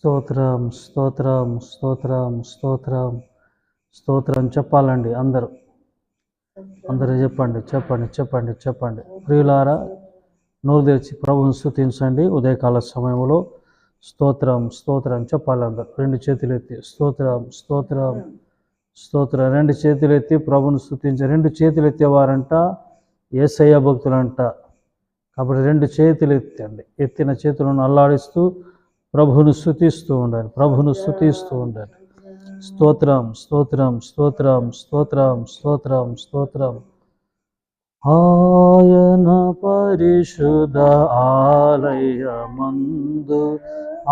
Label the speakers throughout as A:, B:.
A: స్తోత్రం స్తోత్రం స్తోత్రం స్తోత్రం స్తోత్రం చెప్పాలండి అందరూ. అందరూ చెప్పండి చెప్పండి చెప్పండి చెప్పండి. ప్రియులారా నోరు తెరిచి ప్రభుని స్థుతించండి ఉదయకాల సమయంలో స్తోత్రం స్తోత్రం చెప్పాలి అందరు. రెండు చేతులు ఎత్తి స్తోత్రం స్తోత్రం స్తోత్రం. రెండు చేతులు ఎత్తి ప్రభుని స్థుతించ రెండు చేతులు ఎత్తేవారంట ఏసయ్య భక్తులంట. కాబట్టి రెండు చేతులు ఎత్తండి ఎత్తిన చేతులను అల్లాడిస్తూ ప్రభును స్థుతిస్తూ ఉండండి ప్రభును స్థుతిస్తూ ఉండండి స్తోత్రం స్తోత్రం స్తోత్రం స్తోత్రం స్తోత్రం స్తోత్రం ఆయన పరిశుద్ధ ఆలయ మందు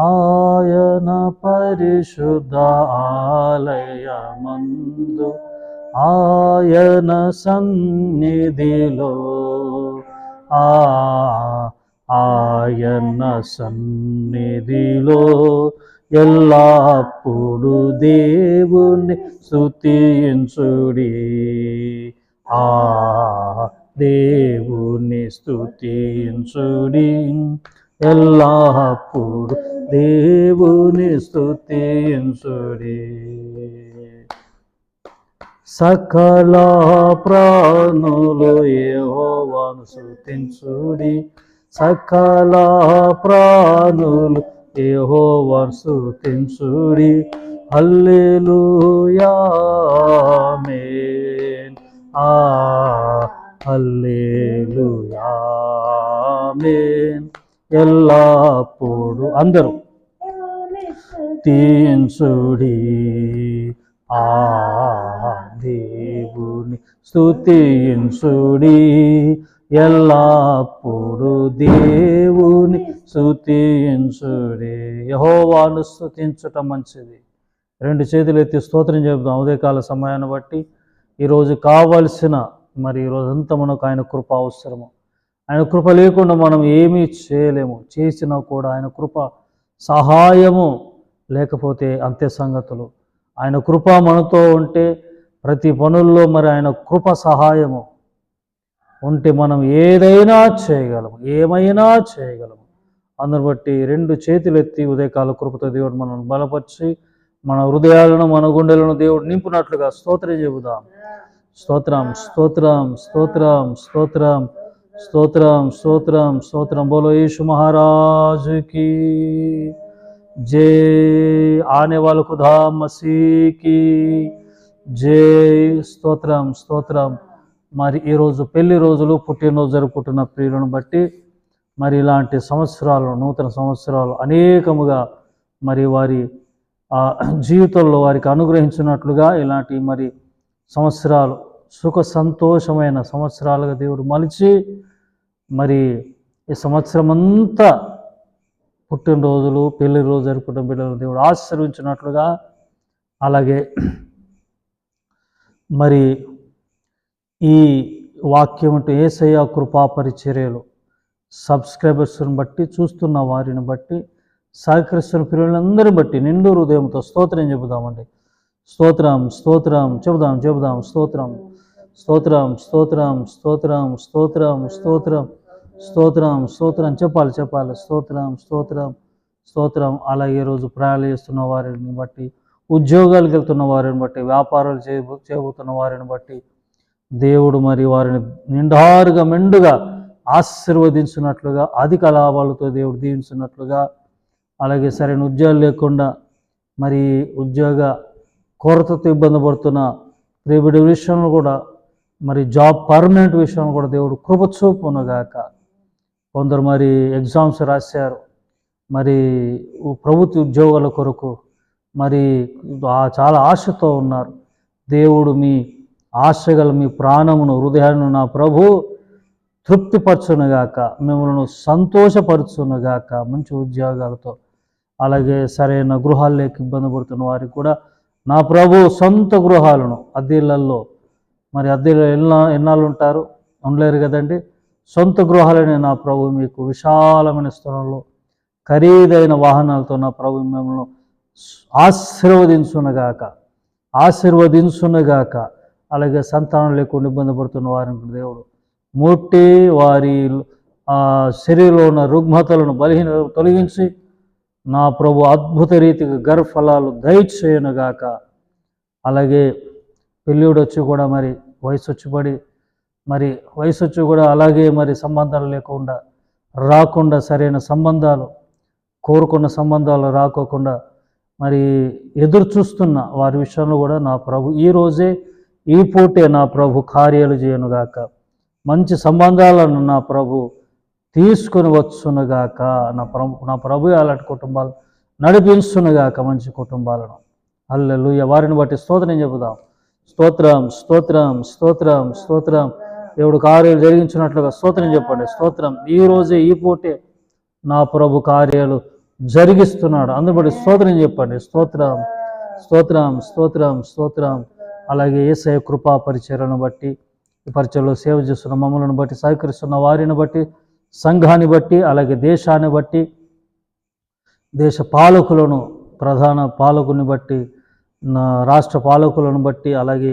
A: ఆయన పరిశుద్ధ ఆలయ మందు ఆయన సన్నిధిలో ఆ ఆయన సన్నిధిలో ఎల్లప్పుడు దేవుని స్థుతించుడి ఆ దేవుని స్థుతించుడి ఎల్లప్పుడు దేవుని స్థుతించుడి సకల ప్రాణులు యెహోవాను స్థుతించుడి సకల ప్రాణులు ఏహో వర్సు తింసుడి హల్లేలుయామేన్ ఆ హల్లేలుయామేన్ ఎల్లప్పుడు అందరూ తీన్సుడి ఆ దేవుని స్తుతింసుడి ఎల్లప్పుడు దేవుని స్తుతించుడి. యహోవాను స్థుతించటం మంచిది. రెండు చేతులు ఎత్తి స్తోత్రం చెబుదాం. ఉదయకాల సమయాన్ని బట్టి ఈరోజు కావలసిన మరి ఈరోజంతా మనకు ఆయన కృప అవసరము. ఆయన కృప లేకుండా మనం ఏమీ చేయలేము. చేసినా కూడా ఆయన కృప సహాయము లేకపోతే అంతే సంగతులు. ఆయన కృప మనతో ఉంటే ప్రతి పనుల్లో మరి ఆయన కృప సహాయము. ఉంటే మనం ఏదైనా చేయగలము ఏమైనా చేయగలము. అందరు బట్టి రెండు చేతులు ఎత్తి ఉదయకాల కృపతో దేవుడు మనల్ని బలపరిచి మన హృదయాలను మన గుండెలను దేవుడు నింపునట్లుగా స్తోత్రం చెబుదాం. స్తోత్రం స్తోత్రం స్తోత్రం స్తోత్రం స్తోత్రం స్తోత్రం స్తోత్రం. బోలో యేసు మహారాజుకి జై. ఆనే వాళ్ళ ఖుదా మసీకి జై. స్తోత్రం స్తోత్రం. మరి ఈరోజు పెళ్ళి రోజులు పుట్టినరోజు జరుపుకుంటున్న ప్రియులను బట్టి మరి ఇలాంటి సంవత్సరాలు నూతన సంవత్సరాలు అనేకముగా మరి వారి ఆ, జీవితంలో వారికి అనుగ్రహించినట్లుగా ఇలాంటి మరి సంవత్సరాలు సుఖ సంతోషమైన సంవత్సరాలుగా దేవుడు మలిచి మరి ఈ సంవత్సరం అంతా పుట్టినరోజులు పెళ్ళి రోజు జరుపుకుంటున్న బిడ్డలు దేవుడు ఆశీర్వించినట్లుగా అలాగే మరి ఈ వాక్యం అంటే ఏసయ్య కృపా పరిచర్యలు. సబ్స్క్రైబర్స్ని బట్టి చూస్తున్న వారిని బట్టి సహకరిస్తున్న పిల్లలందరిని బట్టి నిండు హృదయంతో స్తోత్రం చెబుదామండి. స్తోత్రం స్తోత్రం చెబుదాం చెబుదాం స్తోత్రం. స్తోత్రం స్తోత్రం స్తోత్రం స్తోత్రం స్తోత్రం. స్తోత్రం స్తోత్రం చెప్పాలి చెప్పాలి. స్తోత్రం స్తోత్రం స్తోత్రం. అలాగే రోజు ప్రయాణాలు చేస్తున్న వారిని బట్టి ఉద్యోగాలకు వెళ్తున్న వారిని బట్టి వ్యాపారాలు చేయబో చేయబోతున్న వారిని బట్టి దేవుడు మరి వారిని నిండారుగా మెండుగా ఆశీర్వదించినట్లుగా అధిక లాభాలతో దేవుడు దీవించినట్లుగా అలాగే సరైన ఉద్యోగాలు లేకుండా మరి ఉద్యోగ కొరతతో ఇబ్బంది పడుతున్న ప్రేమిడి విషయంలో కూడా మరి జాబ్ పర్మనెంట్ విషయంలో కూడా దేవుడు కృపచూపునగాక కొందరు మరి ఎగ్జామ్స్ రాశారు. మరి ప్రభుత్వ ఉద్యోగాల కొరకు మరి చాలా ఆశతో ఉన్నారు. దేవుడు మీ ఆశగల మీ ప్రాణమును హృదయాన్ని నా ప్రభు తృప్తిపరచునుగాక మిమ్మల్ని సంతోషపరచునుగాక మంచి ఉద్యోగాలతో అలాగే సరైన గృహాల్లోకి ఇబ్బంది పడుతున్న వారికి కూడా నా ప్రభు సొంత గృహాలను అద్దెలల్లో మరి అద్దెలు ఎన్నా ఎన్నాళ్ళు ఉంటారు ఉండలేరు కదండి. సొంత గృహాలనే నా ప్రభు మీకు విశాలమైన స్థలంలో ఖరీదైన వాహనాలతో నా ప్రభు మిమ్మల్ని ఆశీర్వదించునగాక ఆశీర్వదించునగాక అలాగే సంతానం లేకుండా ఇబ్బంది పడుతున్న వారిని దేవుడు. ముట్టి వారి ఆ శరీరంలో ఉన్న రుగ్మతలను బలహీన తొలగించి నా ప్రభు అద్భుత రీతిగా గర్భఫలాలు దయచేయనుగాక అలాగే పెళ్ళిడు వచ్చి కూడా మరి వయసు వచ్చి పడి మరి వయసు వచ్చి కూడా అలాగే మరి సంబంధాలు లేకుండా రాకుండా సరైన సంబంధాలు కోరుకున్న సంబంధాలు రాకోకుండా మరి ఎదురు చూస్తున్న వారి విషయంలో కూడా నా ప్రభు ఈ రోజే ఈ పూటే నా ప్రభు కార్యాలు చేయనుగాక. మంచి సంబంధాలను నా ప్రభు తీసుకుని వచ్చునుగాక. నా ప్రభు నా ప్రభు అలాంటి కుటుంబాలు నడిపించునుగాక మంచి కుటుంబాలను. అల్లెలు వారిని బట్టి స్తోత్రం చెబుదాం. స్తోత్రం స్తోత్రం స్తోత్రం స్తోత్రం. దేవుడు కార్యాలు జరిగించినట్లుగా స్తోత్రం చెప్పండి. స్తోత్రం. ఈ రోజే ఈ పూటే నా ప్రభు కార్యాలు జరిగిస్తున్నాడు. అందుబట్టి స్తోత్రం చెప్పండి. స్తోత్రం స్తోత్రం స్తోత్రం స్తోత్రం. అలాగే ఏసయ కృపా పరిచయలను బట్టి ఈ పరిచయలో సేవ చేస్తున్న మమ్మలను బట్టి సహకరిస్తున్న వారిని బట్టి సంఘాన్ని బట్టి అలాగే దేశాన్ని బట్టి దేశ పాలకులను ప్రధాన పాలకుని బట్టి నా రాష్ట్ర పాలకులను బట్టి అలాగే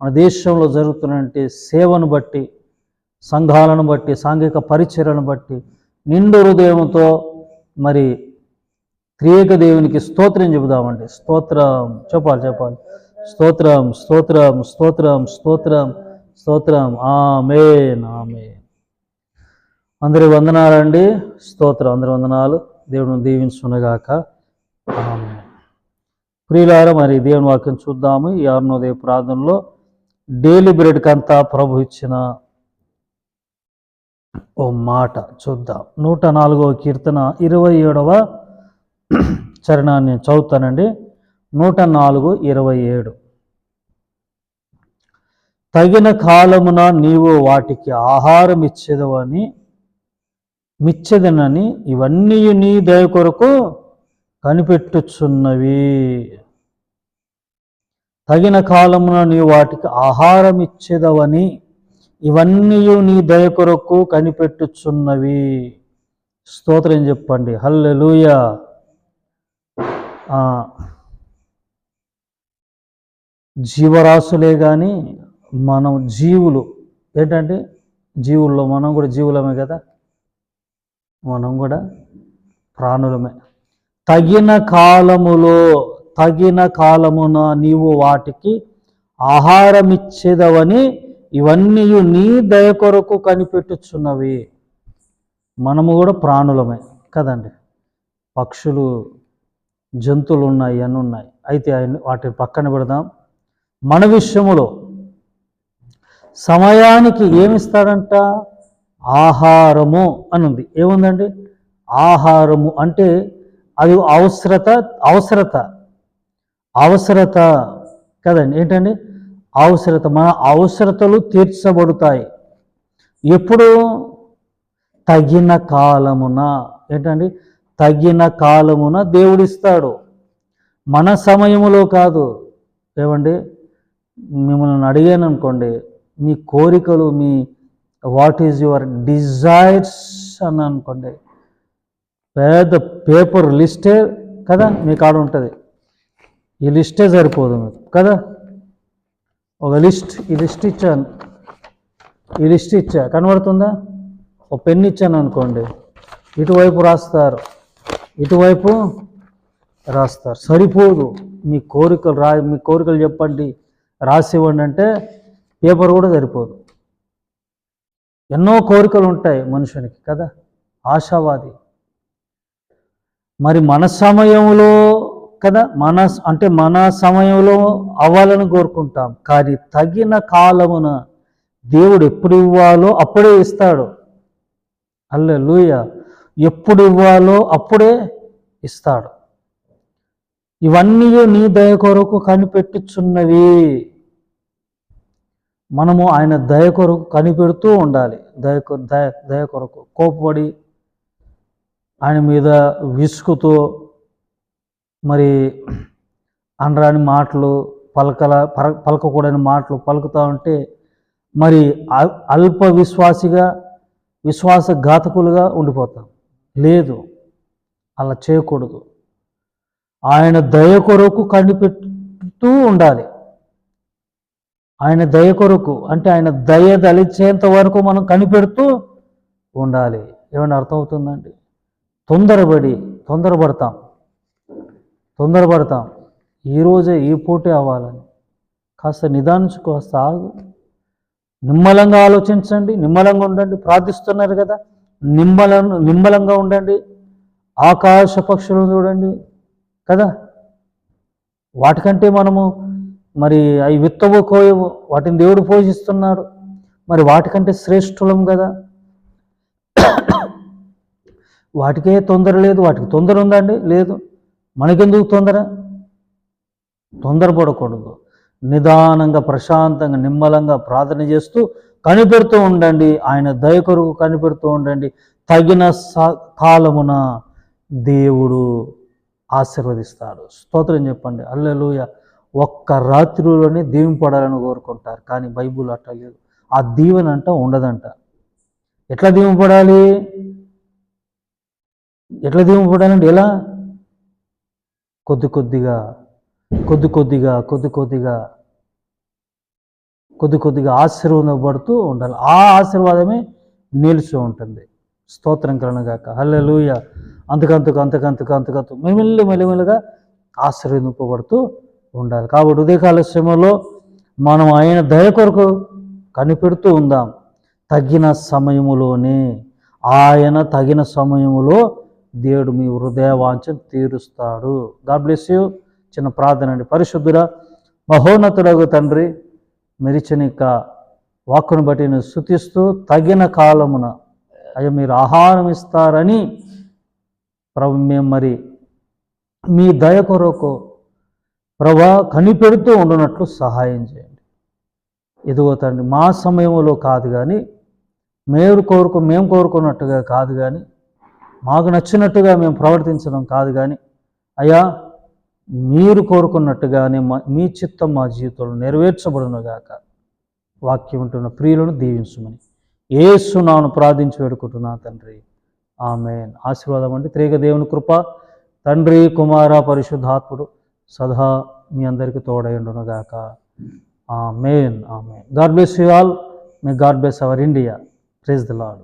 A: మన దేశంలో జరుగుతున్నటువంటి సేవను బట్టి సంఘాలను బట్టి సాంఘిక పరిచయలను బట్టి నిండు హృదయంతో మరి త్రియేక దేవునికి స్తోత్రం చెబుదామండి. స్తోత్రం. చెప్పాలి చెప్పాలి. స్తోత్రం స్తోత్రం స్తోత్రం స్తోత్రం స్తోత్రం. ఆమే నామే అందరి వందనాలండి స్తోత్రం అందరి వందనాలు. దేవుని దీవించునగాక. ఆమె ప్రియులారా మరి దేవుని వాక్యం చూద్దాము. ఈ అరుణోదయ ప్రార్థనలో డైలీ బ్రెడ్కి అంతా ప్రభు ఇచ్చిన ఓ మాట చూద్దాం. నూట నాలుగవ కీర్తన ఇరవై ఏడవ చరణాన్ని చదువుతానండి. నూట నాలుగు ఇరవై ఏడు. తగిన కాలమున నీవు వాటికి ఆహారం ఇచ్చేదవని మిచ్చదనని ఇవన్నీ నీ దయ కొరకు కనిపెట్టుచున్నవి. తగిన కాలమున నీవు వాటికి ఆహారం ఇచ్చేదవని ఇవన్నీ నీ దయ కొరకు కనిపెట్టుచున్నవి. స్తోత్రం చెప్పండి. హల్లెలూయా. జీవరాశులే కానీ మనం జీవులు. ఏంటంటే జీవుల్లో మనం కూడా జీవులమే కదా? మనం కూడా ప్రాణులమే. తగిన కాలములో తగిన కాలమున నీవు వాటికి ఆహారం ఇచ్చేదవని ఇవన్నీ నీ దయ కొరకు కనిపెట్టుచున్నవి. మనము కూడా ప్రాణులమే కదండి. పక్షులు జంతువులు ఉన్నాయి అన్నీ ఉన్నాయి అయితే వాటిని పక్కన పెడదాం. మన విషయములో సమయానికి ఏమిస్తాడంట? ఆహారము అని ఉంది ఏముందండి? ఆహారము అంటే అది అవసరత అవసరత అవసరత కదండి. ఏంటండి? అవసరత మన అవసరతలు తీర్చబడతాయి. ఎప్పుడు? తగిన కాలమున. ఏంటండి? తగిన కాలమున దేవుడిస్తాడు. మన సమయములో కాదు. ఏమండి? మిమ్మల్ని అడిగాను అనుకోండి మీ కోరికలు మీ వాట్ ఈజ్ యువర్ డిజైర్స్ అని అనుకోండి పెద్ద పేపర్ లిస్టే కదా మీ కాడ ఉంటుంది. ఈ లిస్టే సరిపోదు మీకు కదా? ఒక లిస్ట్ ఈ లిస్ట్ ఇచ్చాను. ఈ లిస్ట్ ఇచ్చా కనబడుతుందా? ఒక పెన్ ఇచ్చాను అనుకోండి ఇటువైపు రాస్తారు ఇటువైపు రాస్తారు. సరిపోదు మీ కోరికలు రా మీ కోరికలు చెప్పండి రాసి ఇవ్వండి అంటే పేపర్ కూడా సరిపోదు. ఎన్నో కోరికలు ఉంటాయి మనుషునికి కదా? ఆశావాది. మరి మన సమయంలో కదా? మన అంటే మన సమయంలో అవ్వాలని కోరుకుంటాం. కానీ తగిన కాలమున దేవుడు ఎప్పుడు ఇవ్వాలో అప్పుడే ఇస్తాడు. అల్లే లూయ ఎప్పుడు ఇవ్వాలో అప్పుడే ఇస్తాడు. ఇవన్నీ నీ దయ కొరకు కనిపెట్టుచున్నవి. మనము ఆయన దయ కొరకు కనిపెడుతూ ఉండాలి. దయ దయ దయ కొరకు కోపపడి ఆయన మీద విసుగుతో మరి అనరాని మాటలు పలకల పల పలకకూడని మాటలు పలుకుతూ ఉంటే మరి అల్- అల్ప విశ్వాసిగా విశ్వాసఘాతకులుగా ఉండిపోతాం. లేదు అలా చేయకూడదు. ఆయన దయ కొరకు కనిపెడుతూ ఉండాలి. ఆయన దయ కొరకు అంటే ఆయన దయ దలిచేంత వరకు మనం కనిపెడుతూ ఉండాలి. ఏమైనా అర్థమవుతుందండి? తొందరపడి తొందరపడతాం. తొందరపడతాం. ఈరోజే ఈ పూటే అవ్వాలని. కాస్త నిదానించుకో సాగు నిమ్మలంగా ఆలోచించండి నిమ్మలంగా ఉండండి. ప్రార్థిస్తున్నారు కదా? నిమ్మలం నిమ్మలంగా ఉండండి. ఆకాశ పక్షులను చూడండి కదా? వాటికంటే మనము మరి అవి విత్తవు కోయవు వాటిని దేవుడు పోషిస్తున్నాడు మరి వాటికంటే శ్రేష్ఠులం కదా. వాటికే తొందర లేదు. వాటికి తొందర ఉందండి లేదు. మనకెందుకు తొందర? తొందరపడకూడదు. నిదానంగా ప్రశాంతంగా నిమ్మలంగా ప్రార్థన చేస్తూ కనిపెడుతూ ఉండండి. ఆయన దయ కొరకు కనిపెడుతూ ఉండండి. తగిన స- కాలమున దేవుడు ఆశీర్వదిస్తాడు. స్తోత్రం చెప్పండి. అల్లెలుయ. ఒక్క రాత్రిలోనే దీవింపడాలని కోరుకుంటారు. కానీ బైబుల్ అట్లా లేదు. ఆ దీవెన అంట ఉండదంట. ఎట్లా దీవింపడాలి ఎట్లా దీవింపడాలంటే ఎలా? కొద్ది కొద్దిగా కొద్ది కొద్దిగా కొద్ది కొద్దిగా కొద్ది కొద్దిగా ఆశీర్వాదపడుతూ ఉండాలి. ఆ ఆశీర్వాదమే నిలిచి ఉంటుంది. స్తోత్రం కలనగాక హల్లెలూయ. అంతకంతకు అంతకంతకు అంతకంతకు మెల్లి మెల్లిమెల్లిగా ఆశీర్వదింపబడుతూ ఉండాలి. కాబట్టి ఉదయకాల శ్రమలో మనం ఆయన దయ కొరకు కనిపెడుతూ ఉందాం. తగిన సమయములోనే ఆయన తగిన సమయములో దేవుడు మీ హృదయ వాంఛను తీరుస్తాడు. గాడ్ బ్లెస్ యూ చిన్న ప్రార్థన అండి. పరిశుద్ధుడ మహోన్నతుడగు తండ్రి మెరిచనిక వాక్కును బట్టి నేను శుతిస్తూ తగిన కాలమున అయ్యా మీరు ఆహారం ఇస్తారని ప్రభు మేము మరి మీ దయ కొరకు ప్రభా కనిపెడుతూ ఉండనట్లు సహాయం చేయండి. ఇదిగో తండ్రి మా సమయంలో కాదు కానీ మేము కోరుకు మేము కోరుకున్నట్టుగా కాదు కానీ మాకు నచ్చినట్టుగా మేము ప్రవర్తించడం కాదు కానీ అయ్యా మీరు కోరుకున్నట్టుగానే మా- మీ చిత్తం మా జీవితంలో నెరవేర్చబడునుగాక. వాక్యం ఉంటున్న ప్రియులను దీవించమని ఏసునాను ప్రార్థించి వేడుకుంటున్నా తండ్రి. ఆమె ఆశీర్వాదం అండి. త్రేగ దేవుని కృప తండ్రి కుమార పరిశుద్ధాత్ముడు సదా మీ అందరికీ తోడైండునుగాక main amen. God bless you all. May God bless our India. Praise the Lord